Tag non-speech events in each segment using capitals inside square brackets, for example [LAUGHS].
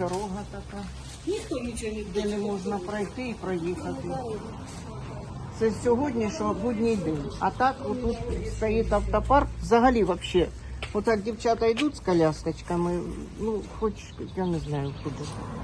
дорога така, Ніхто нічого не де не можна пройти і проїхати. Це сьогодні, що будній день. А так отут стоїть автопарк. Взагалі вообще. Отак дівчата йдуть з колясочками, ну хоч я не знаю куди.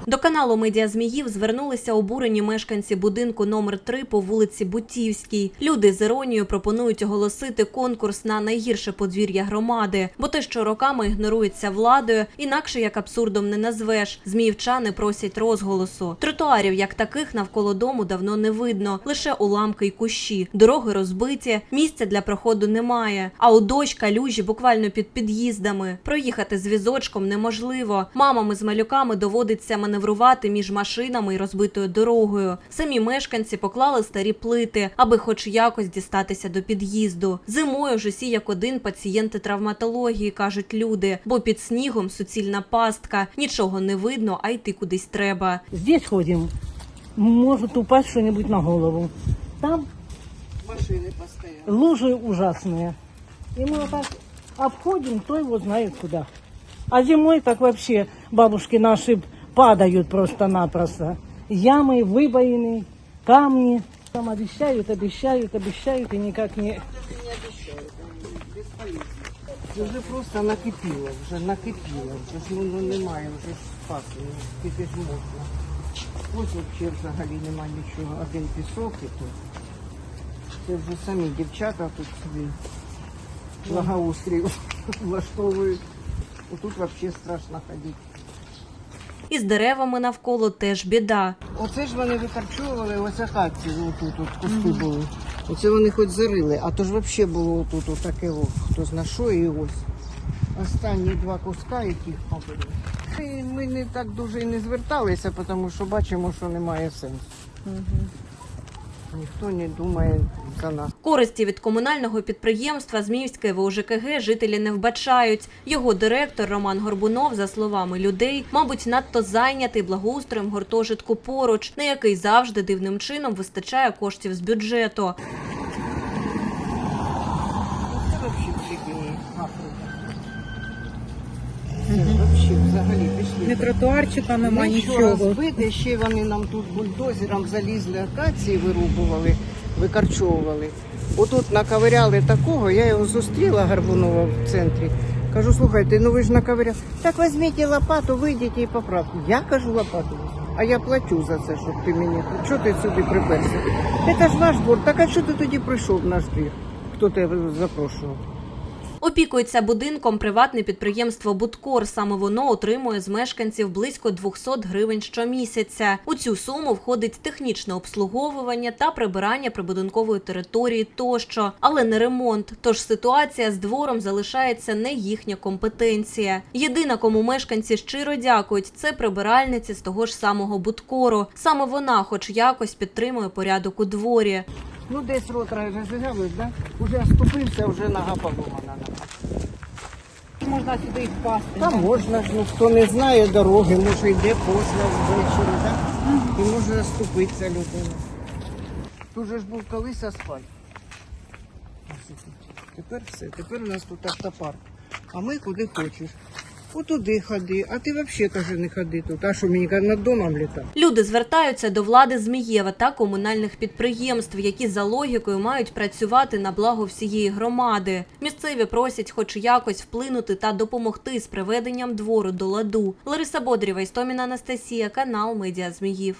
До каналу Медіа Зміїв звернулися обурені мешканці будинку номер 3 по вулиці Бутівській. Люди з іронією пропонують оголосити конкурс на найгірше подвір'я громади, бо те, що роками ігнорується владою, інакше як абсурдом не назвеш. Зміївчани просять розголосу. Тротуарів як таких навколо дому давно не видно, лише уламки й кущі. Дороги розбиті, місця для проходу немає. А у дощ калюжі буквально під під'їздами. Проїхати з візочком неможливо. Мамами з малюками доводиться маневрувати між машинами і розбитою дорогою. Самі мешканці поклали старі плити, аби хоч якось дістатися до під'їзду. Зимою ж усі як один пацієнти травматології кажуть люди, бо під снігом суцільна пастка, нічого не видно, а йти кудись треба. Здесь ходим, может упасть что-нибудь на голову. Там Машини постійно. лужи ужасные. И мы вот так обходим, кто его знает куда. А зимой так вообще бабушки наши падают просто-напросто. Ямы, выбоины, камни. Там обещают, обещают, обещают и никак не... Це вже просто накипіло, вже накипіло. Вже ж ну, ну, немає вже ж спати, ну, скільки ж можна. Ось взагалі взагалі немає нічого. Один пісок і тут. Це вже самі дівчата тут собі благоустрій [LAUGHS] влаштовують. Отут взагалі страшно ходити. І з деревами навколо теж біда. Оце ж вони викарчовували ось акації, отут от кусти були. Оце вони хоч зарили, а то ж взагалі було отут отаке, о, хто зна що і ось. Останні два куска, яких побили. І Ми не так дуже і не зверталися, тому що бачимо, що немає сенсу. Ніхто не думає за нас. Користі від комунального підприємства Зміївське ВОЖКГ жителі не вбачають. Його директор Роман Горбунов, за словами людей, мабуть, надто зайнятий благоустроєм гуртожитку поруч, на який завжди дивним чином вистачає коштів з бюджету. Це взагалі всі Африка. Взагалі, взагалі пішли. Ні тротуарчика нема Нічого нічого. збити, ще вони нам тут бульдозером залізли акації, вирубували, викарчовували. Отут наковиряли такого, я його зустріла Гарбунова в центрі. Кажу, слухайте, ну ви ж наковиряли. Так візьміть лопату, вийдіть і поправте. Я кажу лопату. А я плачу за це, щоб ти мені. Що ти сюди приперся? Це ж ваш двор. Так а що ти тоді прийшов в наш двір? Хто тебе запрошував? Опікується будинком приватне підприємство Будкор. Саме воно отримує з мешканців близько 200 гривень щомісяця. У цю суму входить технічне обслуговування та прибирання прибудинкової території тощо, але не ремонт. Тож ситуація з двором залишається не їхня компетенція. Єдина, кому мешканці щиро дякують, це прибиральниці з того ж самого Будкору. Саме вона, хоч якось, підтримує порядок у дворі. Ну десь рот розігавив, да? Уже оступився, вже нога поломана. Можна сюди і впасти. Та можна ж, ну хто не знає дороги, може йде поздно ввечері, так? І може заступитися людина. Тут же ж був колись асфальт. Тепер все, тепер у нас тут автопарк. А ми куди хочеш. Отуди ходи, а ти взагалі каже, не ходи тут. А що мені над домом літати? Люди звертаються до влади Змієва та комунальних підприємств, які за логікою мають працювати на благо всієї громади. Місцеві просять, хоч якось вплинути та допомогти з приведенням двору до ладу. Лариса Бодрєва, Істоміна Анастасія, канал Медіа Зміїв.